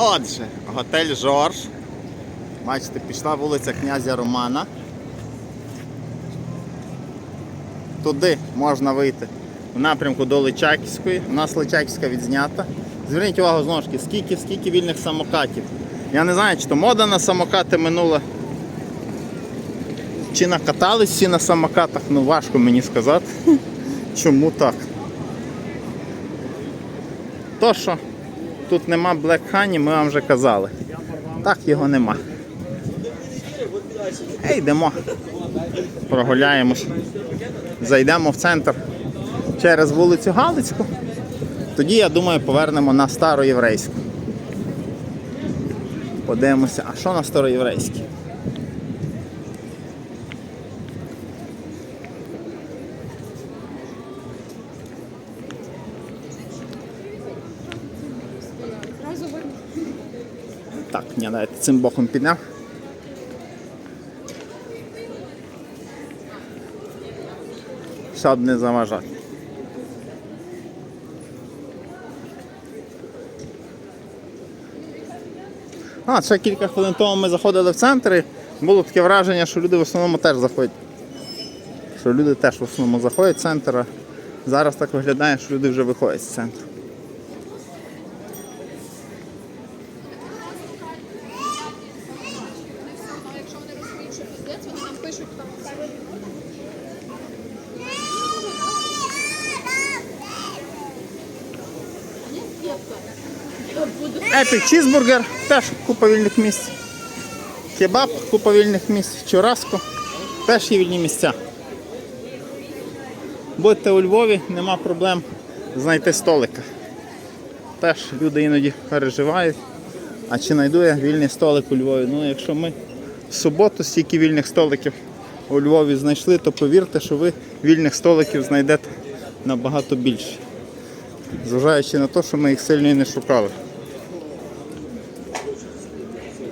Отже, готель Жорж. Бачите, пішла вулиця князя Романа. Туди можна вийти в напрямку до Личаківської. У нас Личаківська відзнята. Зверніть увагу знову ж таки, скільки, скільки вільних самокатів. Я не знаю, чи то мода на самокати минула. Чи накатались всі на самокатах, ну важко мені сказати. Чому так? То, що тут нема Black Honey, ми вам вже казали. Так його нема. Ей, йдемо. Прогуляємось. Зайдемо в центр через вулицю Галицьку. Тоді, я думаю, повернемо на староєврейську. Подивимося, а що на староєврейській? Давайте цим боком підемо. Щоб не заважати. А, ще кілька хвилин тому ми заходили в центр і було таке враження, що люди в основному теж заходять. Що люди теж в основному заходять в центр, а зараз так виглядає, що люди вже виходять з центру. Якщо вони розуміють, що піздець, вони нам пишуть там Епік чізбургер, теж купа вільних місць. Кебаб, купа вільних місць, чураско, теж є вільні місця. Будьте у Львові, нема проблем знайти столика. Теж люди іноді переживають. А чи знайду я вільний столик у Львові? Ну, якщо ми в суботу стільки вільних столиків у Львові знайшли, то повірте, що ви вільних столиків знайдете набагато більше. Зважаючи на те, що ми їх сильно і не шукали.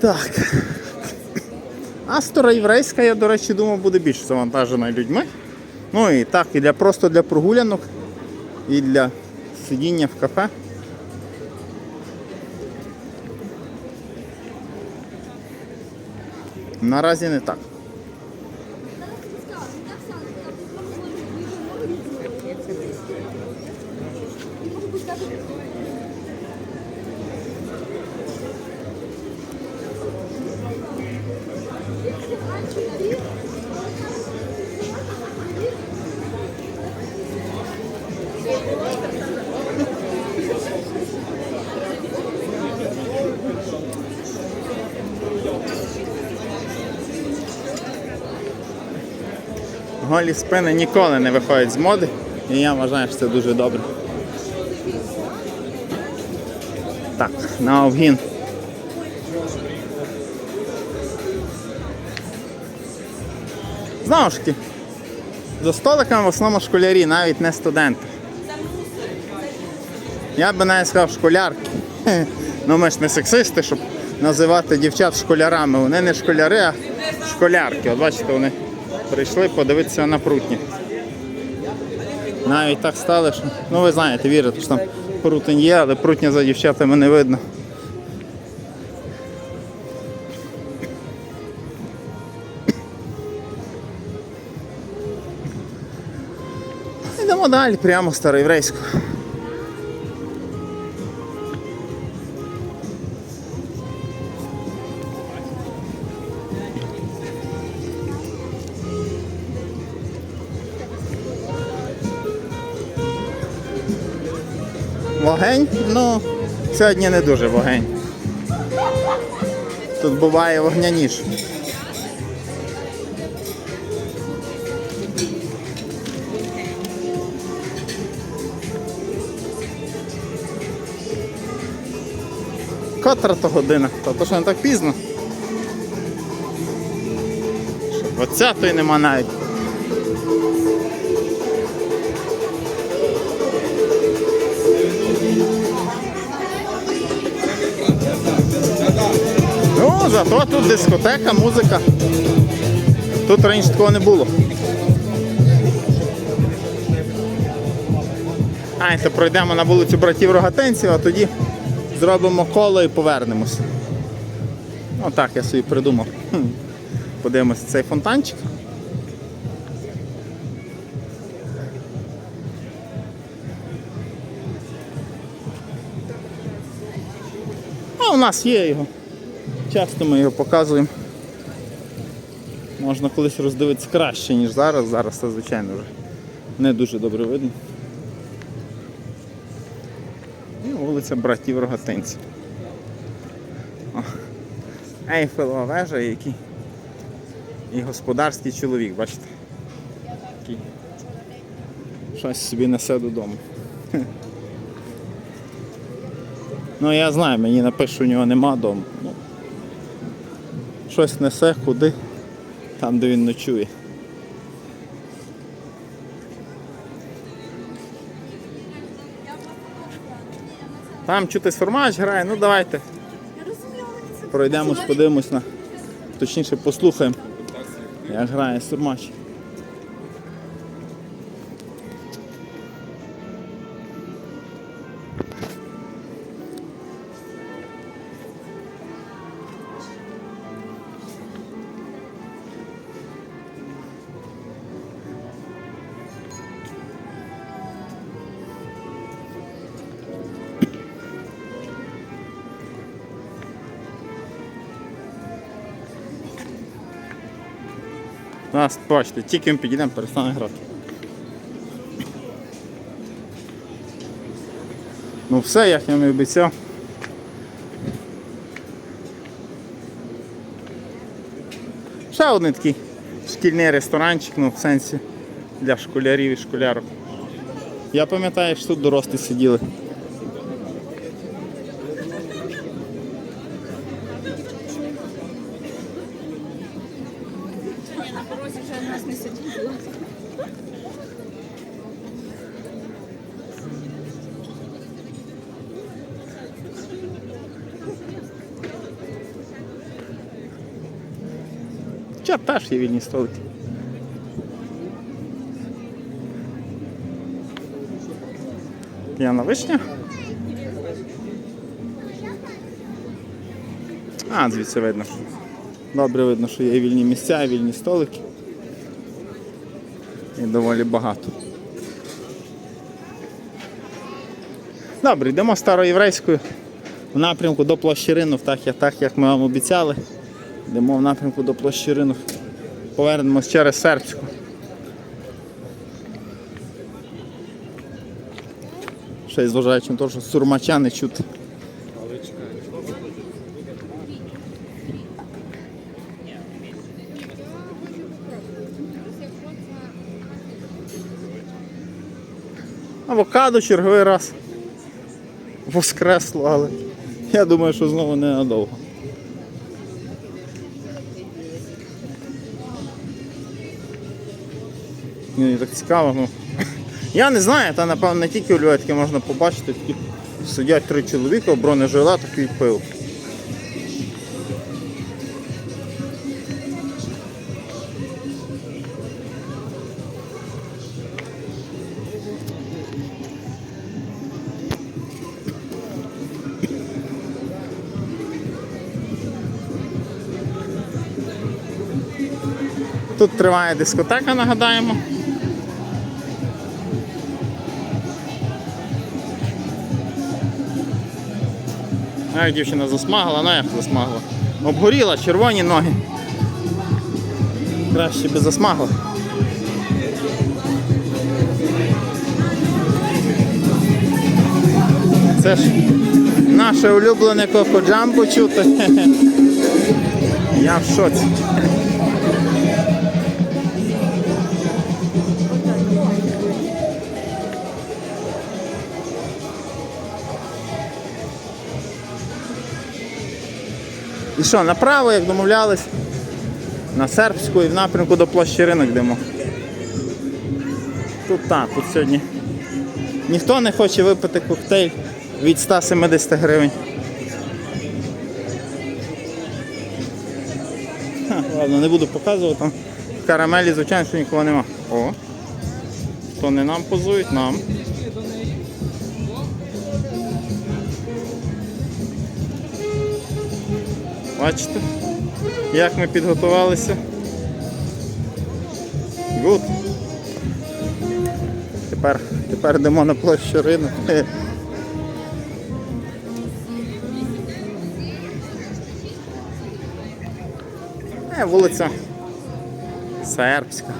Так. А староєврейська, я, до речі, думав, буде більш завантажена людьми. Ну і так, і для просто для прогулянок, і для сидіння в кафе. Наразі не так. Голі спини ніколи не виходять з моди, і я вважаю, що це дуже добре. Так, на обгін. Знову ж таки, за столиками в основному школярі, навіть не студенти. Я би навіть сказав школярки. Ну ми ж не сексисти, щоб називати дівчат школярами. Вони не школяри, а школярки. От бачите, вони прийшли подивитися на прутні. Навіть так стали, що. Ну ви знаєте, вірите, що там прутень є, але прутня за дівчатами не видно. Йдемо далі, прямо староєврейську. Вогень? Ну, сьогодні не дуже вогень. Тут буває вогняніше. Котра то година, та то що не так пізно. Що 20-ї нема навіть. Зато тут дискотека, музика. Тут раніше такого не було. А, то пройдемо на вулицю братів Рогатинців, а тоді зробимо коло і повернемося. Отак я собі придумав. Подивимося цей фонтанчик. А у нас є його. Часто ми його показуємо. Можна колись роздивитися краще, ніж зараз. Зараз це, звичайно, вже не дуже добре видно. І вулиця братів Рогатинців. Ейфелова вежа, який і господарський чоловік, бачите? Щось собі несе додому. Ну я знаю, мені напишу, у нього нема дому. Щось несе куди, там де він ночує. Там чути сурмач грає, ну давайте. Пройдемось, подивимось на. Точніше послухаємо, як грає сурмач. Нас, бачите, тільки ми підійдемо, перестане грати. Ну все, як я не обіцяв. Ще один такий шкільний ресторанчик, ну в сенсі для школярів і школярок. Я пам'ятаю, що тут дорослі сиділи. На вже нас не сиділи. Хоча теж є вільні столики. П'яна вишня. А, звідси видно. Добре видно, що є вільні місця, вільні столики. І доволі багато. Добре, йдемо староєврейською в напрямку до площі ринок, так, так як ми вам обіцяли. Йдемо в напрямку до площі ринок. Повернемось через сербську. Ще й зважаючи на те, що сурмача не чути. Авокадо черговий раз воскресло, але я думаю, що знову ненадовго. Мені так цікаво. Ну. Я не знаю, та напевно не тільки у Львові таке можна побачити, такі сидять три чоловіка в бронежилетах і пив. Тут триває дискотека, нагадаємо. А дівчина засмагла, ну як засмагла. Обгоріла, червоні ноги. Краще би засмагла. Це ж наше улюблене коко-джамбо чути. Я в шоці. І що, направо, як домовлялись, на сербську і в напрямку до площі ринок йдемо. Тут так, тут сьогодні ніхто не хоче випити коктейль від 170 гривень. Ха, ладно, не буду показувати, там карамелі, звичайно, що нікого нема. О! То не нам позують, нам. Бачите, як ми підготувалися. Гуд. Тепер, тепер йдемо на площу ринок. Е, вулиця Сербська.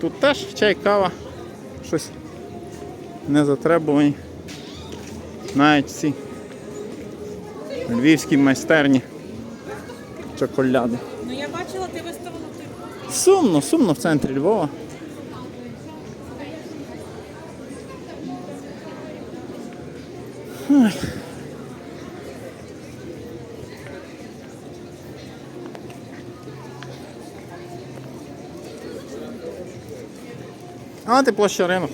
Тут теж чай, кава, щось не затребувані. Навіть ці львівські майстерні чоколяди. Ну я бачила, ти виставила ти. Сумно, сумно в центрі Львова. Ой. А, площу ринок.